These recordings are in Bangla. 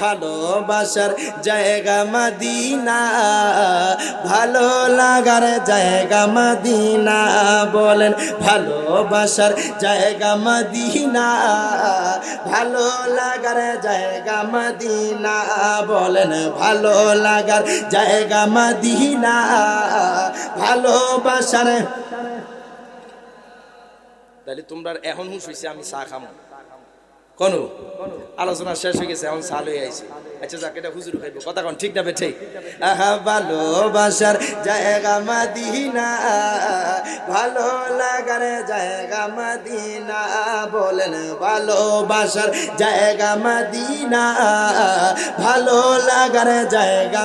ভালোবাসার জায়গা মাদিনা, ভালো লাগার জায়গা মাদিনা বলেন ভালোবাসার জায়গা মাদিনা, ভালো লাগার জায়গা মাদিনা বলেন, ভালো লাগার জায়গা মাদিনা ভালোবাসার তাহলে তোমরা এখন হুশ হয়েছে আমি চা খামো। কোন? আলোচনা শেষ হয়ে গেছে, এখন সাল হয়ে আইছে। আচ্ছা যাক, এটা হুজুর খাইব। কথা কোন, ঠিক না বে ঠিক আহা, ভালোবাসার জায়গা মাদিনা, ভালো লাগার জায়গা মাদিনা, বলেন ভালোবাসার জায়গা মাদিনা, ভালো লাগার জায়গা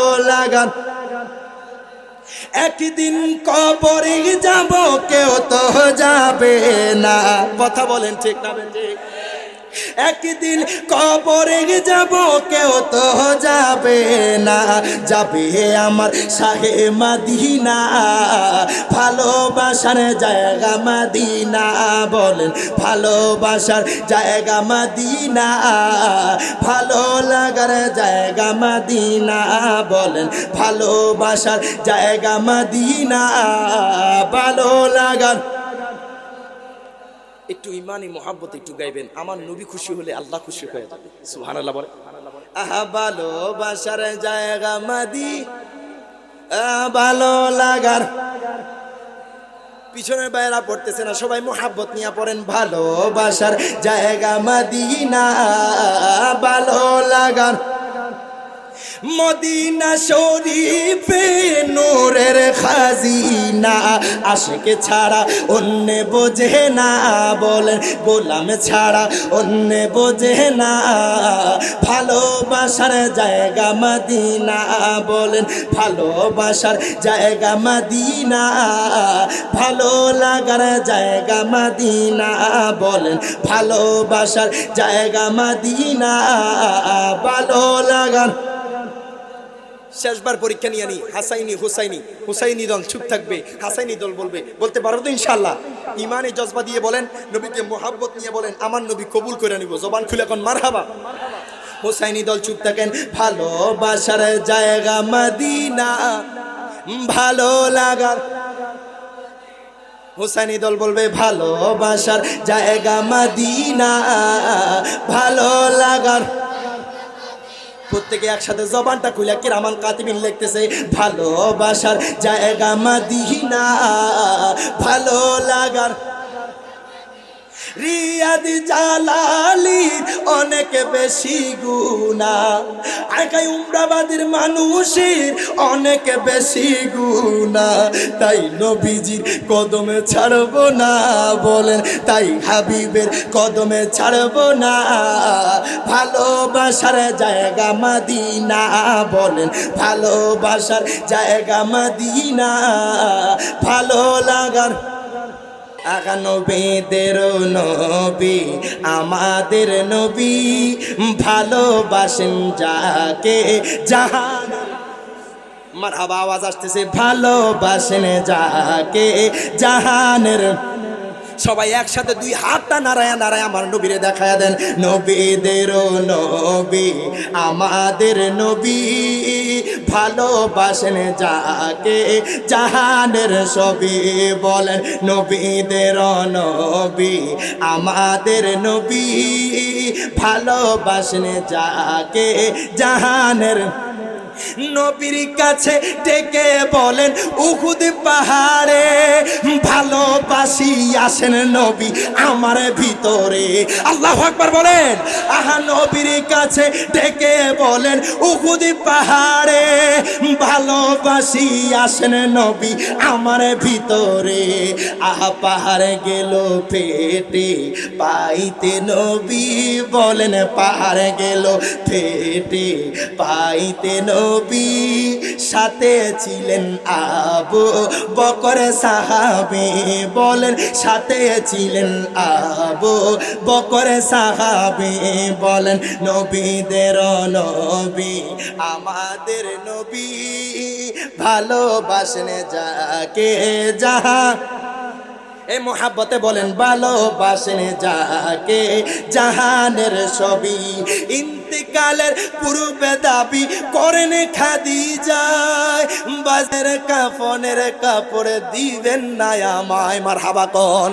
লাগান। একদিন কবরে যাব কেউ তো যাবে না। কথা বলেন ঠিক না ঠিক একদিন কবরে যাব, কেউ তো যাবে না। যাবে আমার শাহে মাদিনা, ভালোবাসার জায়গা মাদিনা বলেন, ভালোবাসার জায়গা মাদিনা, ভালো লাগার জায়গা মাদিনা বলেন, ভালোবাসার জায়গা মাদিনা, ভালো লাগার একটু ইমানি মোহাব্বত একটু গাইবেন। আমার নবী খুশি হলে আল্লাহ খুশি হয়ে যাবে। সুহান আল্লাহ বলে ভালোবাসার জায়গা মাদি ভালো লাগার। পিছনের বাইরা পড়তেছে না, সবাই মোহাব্বত নিয়ে পড়েন। ভালোবাসার জায়গা মাদিনা, ভালো লাগার। মদিনা শরীফে নূরের খাজিনা, আশেকে ছাড়া অন্য বোঝে না বলেন, গোলাম ছাড়া অন্য বোঝে না। ভালোবাসার জায়গা মদিনা বলেন, ভালোবাসার জায়গা মদিনা। ভালো লাগার জায়গা মদিনা বলেন, ভালোবাসার জায়গা মদিনা। ভালো লাগার শেষবার পরীক্ষা নিয়ে নি। হাসাইনি, হুসাইনি হুসাইনি দল চুপ থাকবে, হাসাইনি দল বলবে। বলতে পারো তো ইনশাল্লাহ ইমানে জজবা দিয়ে বলেন, নবীকে মোহাব্বত নিয়ে বলেন, আমার নবী কবুল করে নিব। জবান খুলে এখন মারহাবা। হোসাইনি দল চুপ থাকেন, ভালোবাসার জায়গা মদিনা, ভালো লাগার। হোসাইনি দল বলবে, ভালোবাসার জায়গা মাদিনা, ভালো লাগার। প্রত্যেকে একসাথে জবানটা খুলে কি কিরামান কাতিবিন লিখতেছে ভালোবাসার জায়গা মাদিনা ভালো লাগার রিয়াদ জালালি অনেক বেশি গুণা আগাই উমরাবাদের মানুষের অনেক বেশি গুণা তাই নবীজির কদমে ছাড়ব না বলেন, তাই হাবিবের কদমে ছাড়ব না। ভালোবাসার জায়গা মাদিনা বলেন, ভালোবাসার জায়গা মাদিনা। ভালো লাগার নবীদের নবী আমাদের নবী ভালোবাসেন যাকে জাহান মার আওয়াজ আসতেছে ভালোবাসেন যাকে জাহানের সবাই একসাথে দুই হাতটা নারায় নারায় আমার নবীরে দেখায় দেন নবীদের নবী, আমাদের নবী ভালোবাসেন যাকে, জাহানের সবই বলেন নবীদের নবী, আমাদের নবী ভালোবাসেন যাকে, জাহানের নবীর কাছে ডেকে বলেন, উহুদ পাহাড়ে ভালোবাসি আসেন নবী আমার ভিতরে। আল্লাহ আকবার বলেন। আহা, নবীর কাছে ডেকে বলেন, উহুদ পাহাড়ে ভালোবাসি আসেন নবী আমার ভিতরে। আহা, পাহাড়ে গেল পেটে পাইতে নবী বলেন, পাহাড়ে গেল পেটে পাইতে নবী সাথে ছিলেন আবু বকর সাহাবে। বলেন, সাথে ছিলেন আবু বকর সাহাবে। বলেন, নবীদের নবী, আমাদের নবী ভালোবাসেন যাকে, যাহা এ মোহাব্বতে বলেন ভালোবাসেন যাকে জাহানের ছবি। ইন্তিকালের পূর্বে দাবি করেন খাদি যায় বাজের কাফনের কাপড় দিবেন না আমায় মার হাবা কন।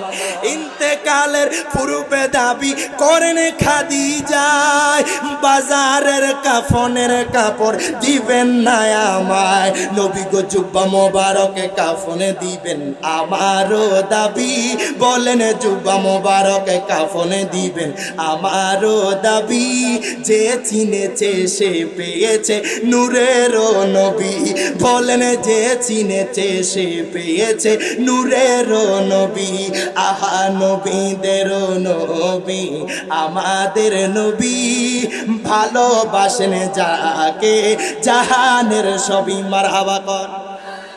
ইন্তেকালের পূর্বে দাবি করেন খাদি যায় বাজারের কাফনের কাপড় দিবেন না আমায়। নবী গো জুব্বা মোবারকে কাফনে দিবেন, আমারও দাবি। বলেন জুব্বা মোবারকে কাফনে দিবেন, আমারও দাবি। যে চিনেছে সে পেয়েছে নূরেরও নবী। বলেন যে চিনেছে, সে পেয়েছে নূরের নবী। আহা, নবীদের নবী, আমাদের নবী। ভালোবাসেন যাকে, জাহানের সবই মারাবা কর।